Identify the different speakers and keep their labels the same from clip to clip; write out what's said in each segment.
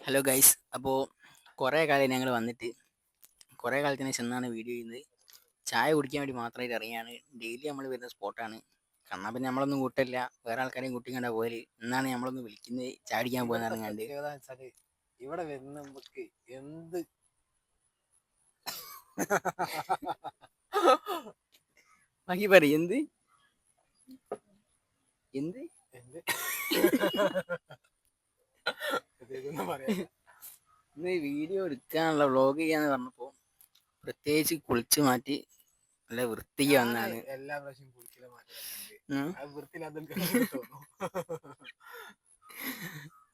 Speaker 1: Hello guys അപ്പോൾ കുറേ കാലം ഞങ്ങൾ വന്നിട്ട് കുറേ കാലത്തിന് ശേഷം എന്നാണ് വീഡിയോ ചെയ്യുന്നത്. ചായ കുടിക്കാൻ വേണ്ടി മാത്രമായിട്ട് ഇറങ്ങിയാണ്. ഡെയിലി നമ്മൾ വരുന്ന സ്പോട്ടാണ് കണ്ണാ പിന്നെ നമ്മളൊന്നും കൂട്ടില്ല വേറെ ആൾക്കാരെയും കൂട്ടിക്കണ്ട പോയത് എന്നാണ് നമ്മളൊന്ന് വിളിക്കുന്നത്. ചായ കുടിക്കാൻ പോകുന്ന
Speaker 2: കണ്ട്. ഇവിടെ വരുന്ന നമുക്ക് എന്ത്
Speaker 1: ബാക്കി പറയും. എന്ത്? എന്ത്?
Speaker 2: എന്ത്? പറയാൻ
Speaker 1: ഇന്ന് വീഡിയോ എടുക്കാനുള്ള വ്ളോഗ് ചെയ്യാന്ന് പറഞ്ഞപ്പോ പ്രത്യേകിച്ച് കുളിച്ചു മാറ്റി നല്ല വൃത്തിക്ക് വന്നാണ്.
Speaker 2: എല്ലാ പ്രാവശ്യം കുളിക്കല
Speaker 1: മാറ്റി.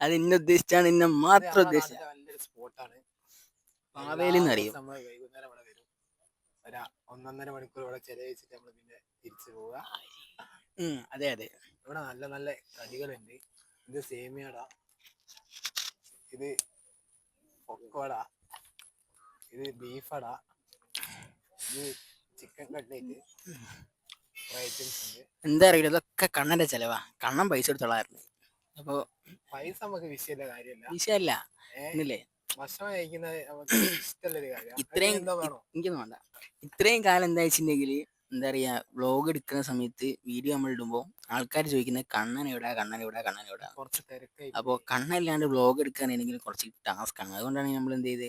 Speaker 2: അത്
Speaker 1: ഇന്ന ഉദ്ദേശിച്ചാണ് ഇന്ന മാത്രം
Speaker 2: ഉദ്ദേശിച്ചാണ്
Speaker 1: പാവേലി
Speaker 2: എന്നറിയും നല്ലൊരു സ്പോട്ടാണ്.
Speaker 1: പാവേലിന്ന് അറിയും
Speaker 2: നമ്മൾ വൈകുന്നേരം ഇവിടെ വരും. ഒന്നൊന്നര മണിക്കൂർ ഇവിടെ ചെലവഴിച്ചിട്ട് നമ്മൾ പിന്നെ തിരിച്ചു പോവുക.
Speaker 1: അതെ അതെ.
Speaker 2: ഇവിടെ നല്ല നല്ല കടികളുണ്ട്. ഇത് സേമിയട. ഇത് പൊക്കോട. ഇത് ബീഫട. ഇത് ചിക്കൻ കട്ട്ലേറ്റ്.
Speaker 1: എന്താ അറിയില്ല ഇതൊക്കെ കണ്ണന്റെ ചെലവാ. കണ്ണൻ പൈസ എടുത്തോളായിരുന്നു അപ്പൊ
Speaker 2: പൈസ നമുക്ക് വിഷയമില്ല കാര്യമല്ല.
Speaker 1: വിഷയമല്ല.
Speaker 2: ഏ,
Speaker 1: ഇന്നില്ലേ?
Speaker 2: ഭക്ഷണം കഴിക്കുന്നത്
Speaker 1: ഇത്രയും എനിക്കൊന്നും വേണ്ട. ഇത്രയും കാലം എന്താ വെച്ചിട്ടുണ്ടെങ്കിൽ എന്താ പറയാ വ്ലോഗ് എടുക്കുന്ന സമയത്ത് വീഡിയോ നമ്മൾ ഇടുമ്പോൾ ആൾക്കാർ ചോദിക്കുന്നത് കണ്ണൻ എവിടെ? കണ്ണൻ എവിടെ? കണ്ണൻ എവിടെ?
Speaker 2: കുറച്ച് തിരക്കായി
Speaker 1: അപ്പോൾ കണ്ണല്ലാണ്ട് വ്ലോഗ് എനിക്ക് കുറച്ച് ടാസ്ക് ആണ്. അതുകൊണ്ടാണ് നമ്മൾ എന്ത് ചെയ്തത്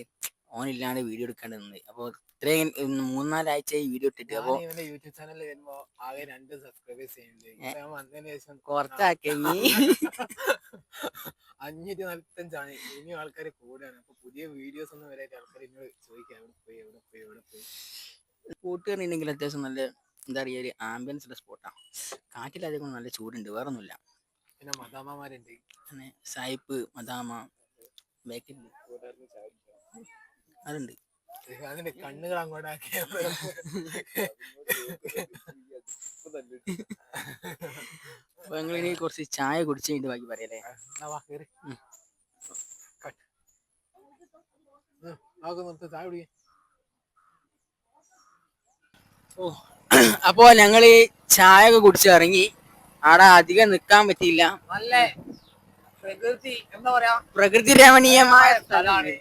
Speaker 1: ഓനില്ലാണ്ട് വീഡിയോ എടുക്കേണ്ടി നിന്നത് അപ്പോൾ ഇത്രയും മൂന്നാലാഴ്ച മൂന്നാലാഴ്ചയായി വീഡിയോ ഇട്ടിട്ട്. അപ്പോൾ
Speaker 2: യൂട്യൂബ് ചാനൽ വരുമ്പോ ആകെ രണ്ട് സബ്സ്ക്രൈബേഴ്സ് ചെയ്യുന്നുണ്ട്.
Speaker 1: കുറച്ചാക്കി
Speaker 2: അഞ്ഞൂറ്റി നാൽപ്പത്തഞ്ചാണ് ഇനിയും ആൾക്കാർ കൂടാണ് അപ്പൊ പുതിയ വീഡിയോസ് ഒന്നും വരെ ആൾക്കാർ എന്നോട് ചോദിക്കാം എവിടെ പോയി? എവിടെ പോയി? എവിടെ പോയി?
Speaker 1: കൂട്ടുകാരുണ്ടെങ്കിൽ അത്യാവശ്യം നല്ല എന്താ പറയുക ഒരു ആംബിയൻസ് ഉള്ള സ്പോട്ടാണ് കാറ്റിലധികം നല്ല ചൂടുണ്ട് വേറെ ഒന്നുമില്ല
Speaker 2: പിന്നെ മദാമ്മമാരുണ്ട്.
Speaker 1: അങ്ങനെ സായിപ്പ് മദാമ ബേക്കറി അതുണ്ട്.
Speaker 2: അതിന്റെ കണ്ണുകൾ അങ്ങോട്ടാക്കിയ
Speaker 1: അപ്പൊ ഞങ്ങളിനി കുറച്ച് ചായ കുടിച്ച് കഴിഞ്ഞിട്ട് ബാക്കി പറയല്ലേ
Speaker 2: ചായ കുടിക്കാം.
Speaker 1: അപ്പോ ഞങ്ങൾ ചായ ഒക്കെ കുടിച്ച് ഇറങ്ങി. ആടെ അധികം നിക്കാൻ പറ്റിയില്ല.
Speaker 2: നല്ല പ്രകൃതി എന്താ പറയാ?
Speaker 1: പ്രകൃതി രമണീയമായ
Speaker 2: സ്ഥലമാണ്.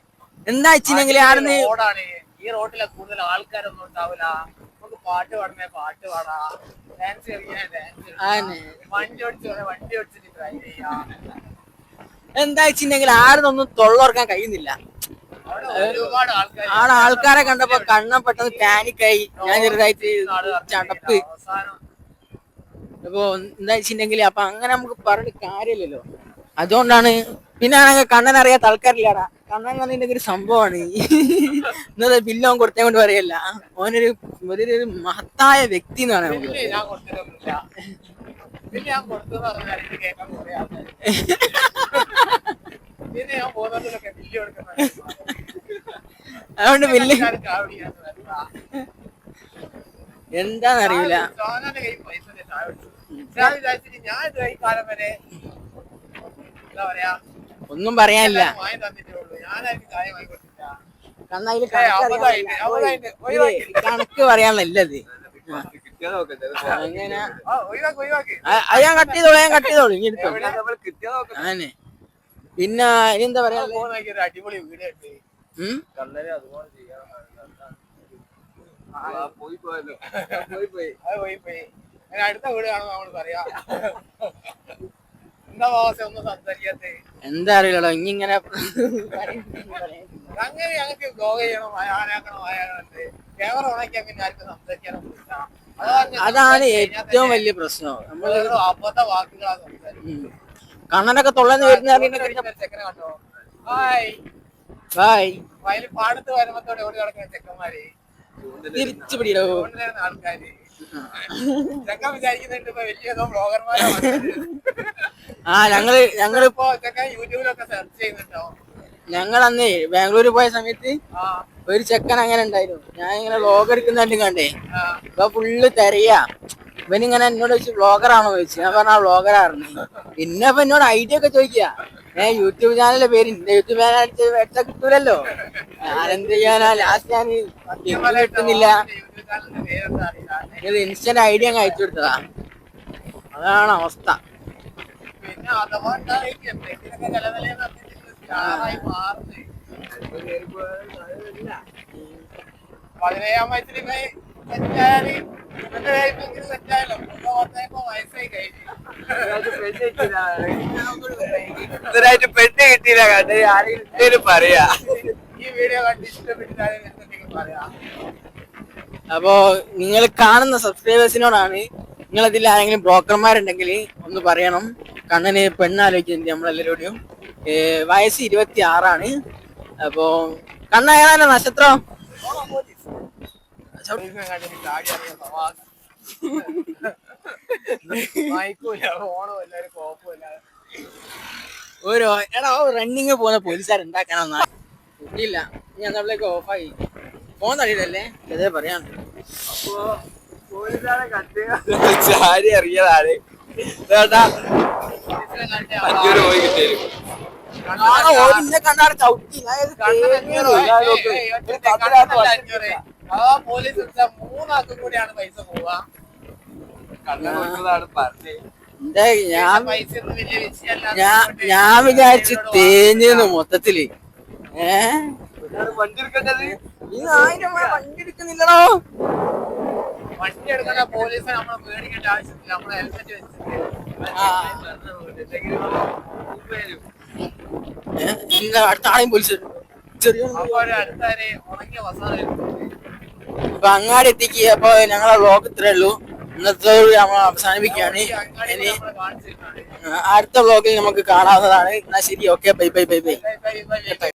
Speaker 1: എന്താ വെച്ചിട്ടുണ്ടെങ്കിൽ ആടുന്ന്
Speaker 2: റോഡാണ്. ഈ റോഡിലെ കൂടുതൽ ആൾക്കാരൊന്നും ഉണ്ടാവില്ല. നമുക്ക് പാട്ട് പാടണേ പാട്ട് പാടാ. ഡാൻസ് കളിക്കണേ ഡാൻസ് വണ്ടി ഓടിച്ചു വണ്ടി ഓടിച്ചിട്ട് ഡ്രൈവ് ചെയ്യാം.
Speaker 1: എന്താ വെച്ചിട്ടുണ്ടെങ്കിൽ ആടുന്നൊന്നും തൊള്ളോർക്കാൻ കഴിയുന്നില്ല. ആടെ ആൾക്കാരെ കണ്ടപ്പോ കണ്ണം പെട്ടെന്ന് പാനിക്കായി. ഞാൻ ചെറുതായിട്ട് ചടപ്പ്. അപ്പോ എന്താ വെച്ചിട്ടുണ്ടെങ്കിൽ അപ്പൊ അങ്ങനെ നമുക്ക് പറഞ്ഞിട്ട് കാര്യമില്ലല്ലോ. അതുകൊണ്ടാണ് പിന്നെ ആണെങ്കിൽ കണ്ണൻ അറിയാത്ത ആൾക്കാരില്ലാടാ. കണ്ണൻ കണ്ണിന്റെ ഒരു സംഭവമാണ്. ഇന്നത്തെ ബില്ല് അവൻ കൊടുത്തേ കൊണ്ട് പറയല്ല. ഓനൊരു വലിയൊരു മഹത്തായ വ്യക്തി എന്ന് പറയാൻ
Speaker 2: പിന്നെ ഞാൻ പോകുന്നതിലൊക്കെ ബില്ല് കൊടുക്കുന്നത്
Speaker 1: അതുകൊണ്ട്
Speaker 2: വരണ്ട.
Speaker 1: എന്താന്നറിയില്ല. ഒന്നും പറയാനില്ല. കണക്ക് പറയാനുള്ള ഇത് അങ്ങനെ അത് ഞാൻ കട്ട് ചെയ്തോളൂ ഞാൻ കട്ട് ചെയ്തോളൂ ഇനി എടുത്തോ.
Speaker 2: എവിടെ?
Speaker 1: അങ്ങനെ. പിന്നെ ഇനി എന്താ പറയാ
Speaker 2: അടിപൊളി വീഡിയോ പോയി പോയല്ലോ പോയി പോയി. അത് പോയി പോയി. അടുത്ത പറയാ. എന്താ അറിയാലോ ഒന്നും സംസാരിക്കാത്ത?
Speaker 1: എന്താ ഇനി ഇങ്ങനെ
Speaker 2: അങ്ങനെ ഞങ്ങൾക്ക് ബ്ലോഗ് ചെയ്യണം ആരാക്കണം ആരാകണം ക്യാമറ ഓണാക്കി പിന്നെ ആർക്കും സംസാരിക്കാനും അതാണ്
Speaker 1: അതാണ് ഏറ്റവും വലിയ പ്രശ്നം. നമ്മൾ
Speaker 2: വെറും അബദ്ധ വാക്കുകളാണ് സംസാരിക്കുന്നത്.
Speaker 1: കണ്ണനൊക്കെ തൊള്ളന്ന് വരുന്ന അറിയുന്ന
Speaker 2: ചെക്കനെ കണ്ടോ? ഹായ്
Speaker 1: ബായ്
Speaker 2: വയലിൽ പാടത്ത് വരുമ്പത്തോടെ ഓടി നടക്കുന്ന ചെക്കന്മാര്
Speaker 1: തിരിച്ചു പിടിയോ
Speaker 2: കൊണ്ടുവരുന്ന ആൾക്കാര്. ചെക്കൻ വിചാരിക്കുന്നുണ്ട് ഇപ്പൊ വലിയ ഏതോ ബ്ലോഗർമാരാണ്
Speaker 1: ആ ഞങ്ങൾ
Speaker 2: ഞങ്ങളിപ്പോ ചെക്കൻ യൂട്യൂബിലൊക്കെ സെർച്ച് ചെയ്യുന്നുണ്ടോ?
Speaker 1: ഞങ്ങൾ അന്ന് ബാംഗ്ലൂർ പോയ സമയത്ത് ഒരു ചെക്കൻ അങ്ങനെ ഉണ്ടായിരുന്നു. ഞാൻ ഇങ്ങനെ വ്ലോഗ് എടുക്കുന്നുണ്ട് കണ്ടേ. ഇപ്പൊ ഫുള്ള് തെരയാ ഇവനിങ്ങനെ എന്നോട് ചോദിച്ചു വ്ളോഗറാണോ ചോദിച്ചു. ഞാൻ പറഞ്ഞ വ്ളോഗറായിരുന്നു പിന്നെ ഇപ്പൊ എന്നോട് ഐഡിയ ഒക്കെ ചോദിക്കുക ഏ യൂട്യൂബ് ചാനലിന്റെ പേര് യൂട്യൂബ് ചാനൽ അടിച്ച് കിട്ടൂലല്ലോ. ഞാനെന്ത് ചെയ്യാനാ? ലാസ്റ്റ് ഞാൻ കിട്ടുന്നില്ല ഇൻസ്റ്റന്റ് ഐഡിയ അയച്ചു കൊടുത്തതാ. അതാണ് അവസ്ഥ.
Speaker 2: പതിനേഴാം വയസ്സിൽ
Speaker 3: ഇതുവരായിട്ട് പെണ്ണ് കിട്ടിയില്ല കണ്ട് ആരെങ്കിലും പറയാ.
Speaker 2: ഈ വീഡിയോ കണ്ട് പറയാം.
Speaker 1: അപ്പോ നിങ്ങൾ കാണുന്ന സബ്സ്ക്രൈബേഴ്സിനോടാണ് നിങ്ങൾ ഇതിൽ ആരെങ്കിലും ബ്രോക്കർമാരുണ്ടെങ്കിൽ ഒന്ന് പറയണം. കണ്ണന് പെണ്ണാലോചിക്കുന്നുണ്ട് നമ്മളെല്ലാവരോടും. വയസ്സ് ഇരുപത്തി ആറാണ് അപ്പോ കണ്ണ ഏതാണ് നക്ഷത്രം?
Speaker 2: ഒരു
Speaker 1: എടാ റണ്ണിങ് പോകുന്ന പോലീസുകാരുണ്ടാക്കാനൊന്നാ ഇല്ല ഞാൻ നമ്മളേക്ക് ഓഫായി ഫോൺ തടിയില്ലല്ലേ അതേ പറയാൻ
Speaker 3: അപ്പോ പോലീസുകാരെ കണ്ട്
Speaker 2: ആര്. കണ്ടാ ആ പോലീസ് വെച്ചാൽ മൂന്നാക്കും കൂടിയാണ് പൈസ പോവാ
Speaker 3: കണ്ണുകൊണ്ടതാണ് പറഞ്ഞത്
Speaker 1: ഞാൻ ഞാൻ വിചാരിച്ച് തേഞ്ഞെന്ന് മൊത്തത്തിൽ. ഏ?
Speaker 3: വണ്ടി എടുക്കേണ്ടത്?
Speaker 1: വണ്ടി എടുക്കുന്നില്ലടോ.
Speaker 2: വണ്ടി എടുക്കുന്ന പോലീസ് നമ്മളെ പേടിക്കേണ്ട ആവശ്യമില്ല നമ്മളെ ഹെൽമെറ്റ് വെച്ചിട്ട്.
Speaker 1: അടുത്ത ആളെയും പോലീസ് ചെറിയ
Speaker 2: അടുത്താരെ ഉണങ്ങിയ വസാദ
Speaker 1: അപ്പൊ അങ്ങാടി എത്തിക്ക്. അപ്പൊ ഞങ്ങളെ വ്ലോഗ് ഇത്രേ ഉള്ളൂ. ഇന്നത്തെ നമ്മൾ അവസാനിപ്പിക്കുകയാണ്. ഇനി അടുത്ത വ്ലോഗിൽ നമുക്ക് കാണാവുന്നതാണ്. എന്നാ ശരി okay
Speaker 2: bye bye bye bye